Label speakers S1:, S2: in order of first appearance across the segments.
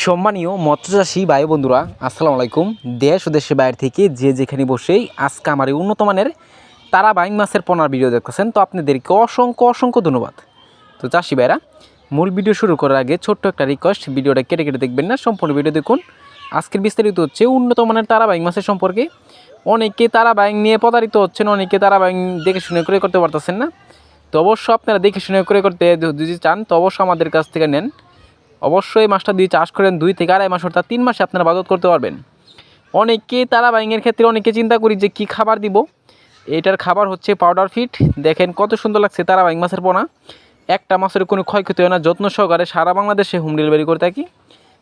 S1: সম্মানীয় মৎস্যচাষী ভাই বন্ধুরা, আসসালামু আলাইকুম। দেশ ও দেশের বাইরে থেকে যে যেখানে বসেই আজকে আমার এই উন্নত মানের তারা বাইং মাছের পোনার ভিডিও দেখতেছেন, তো আপনাদেরকে অসংখ্য অসংখ্য ধন্যবাদ। তো চাষি ভাইরা, মূল ভিডিও শুরু করার আগে ছোট্ট একটা রিকোয়েস্ট ভিডিওটা কেটে কেটে দেখবেন না, সম্পূর্ণ ভিডিও দেখুন। আজকের বিস্তারিত হচ্ছে উন্নত মানের তারা বাইং মাছের সম্পর্কে। অনেকে তারা বাইং নিয়ে প্রতারিত হচ্ছেন, অনেকে তারা বাইং দেখে শুনে করে করতে পারতেছেন না। তো অবশ্য আপনারা দেখে শুনে করে করতে যদি চান, তো অবশ্য আমাদের কাছ থেকে নেন। অবশ্যই মাছটা দিয়ে চাষ করেন দুই থেকে আড়াই মাস, অর্থাৎ তিন মাসে আপনারা বাজত করতে পারবেন। অনেকে তারা বাইংয়ের ক্ষেত্রে অনেকে চিন্তা করি যে কি খাবার দিব। এটার খাবার হচ্ছে পাউডার ফিট দেখেন কত সুন্দর লাগছে তারা বাইং মাছের পোনা। একটা মাছের কোনো ক্ষয়ক্ষতি হয় না, যত্ন সহকারে সারা বাংলাদেশে হোম ডেলিভারি করে থাকি।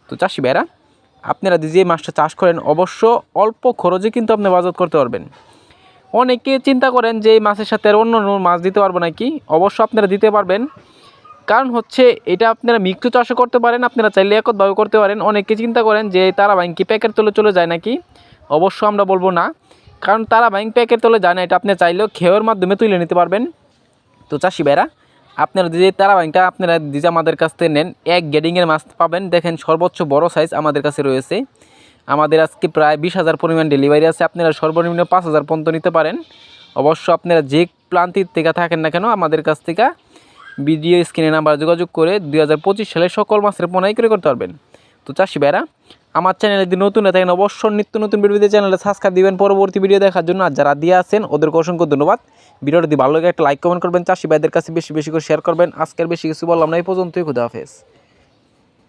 S1: তো চাষি ভাইরা, আপনারা যে মাছটা চাষ করেন, অবশ্য অল্প খরচে কিন্তু আপনি বাজত করতে পারবেন। অনেকে চিন্তা করেন যে এই মাছের সাথে আর অন্য অন্য মাছ দিতে পারব নাকি? অবশ্য আপনারা দিতে পারবেন। কারণ হচ্ছে এটা আপনারা মিক্স চাষও করতে পারেন, আপনারা চাইলে একতভাবে করতে পারেন। অনেকে চিন্তা করেন যে তারা ব্যাংক কি প্যাকেট তলে চলে যায় নাকি? অবশ্য আমরা বলব না। কারণ তারা ব্যাংক প্যাকেট তলে যায় না, এটা আপনি চাইলেও খেয়ের মাধ্যমে তুলে নিতে পারবেন। তো চাষি ভাইরা, আপনারা যে তারা ব্যাংকটা আপনারা যে আমাদের কাছ থেকে নেন, এক গেডিংয়ের মাছ পাবেন। দেখেন সর্বোচ্চ বড় সাইজ আমাদের কাছে রয়েছে। আমাদের আজকে প্রায় বিশ হাজার পরিমাণ ডেলিভারি আছে। আপনারা সর্বনিম্ন পাঁচ হাজার পর্যন্ত নিতে পারেন। অবশ্য আপনারা যে প্রান্তির থেকে থাকেন না কেন, আমাদের কাছ থেকে ভিডিও স্ক্রিনে নাম্বার যোগাযোগ করে দুই হাজার পঁচিশ সালে সকল মাসের পোনাই করে করতে পারবেন। তো চাষি ভাইরা, আমার চ্যানেলে যদি নতুন হয়ে থাকেন, অবশ্যই নিত্য নতুন ভিডিওতে চ্যানেলে সাবস্ক্রাইব দিবেন। পরবর্তী ভিডিও দেখার জন্য আর যারা দিয়ে আসেন ওদেরকে অসংখ্য ধন্যবাদ। ভিডিওটি যদি ভালো লাগে, একটা লাইক কমেন্ট করবেন। চাষি ভাইদের কাছে বেশি বেশি করে শেয়ার করবেন। আজকের বেশি কিছু বললাম না, এই পর্যন্তই। খুদা হাফেজ।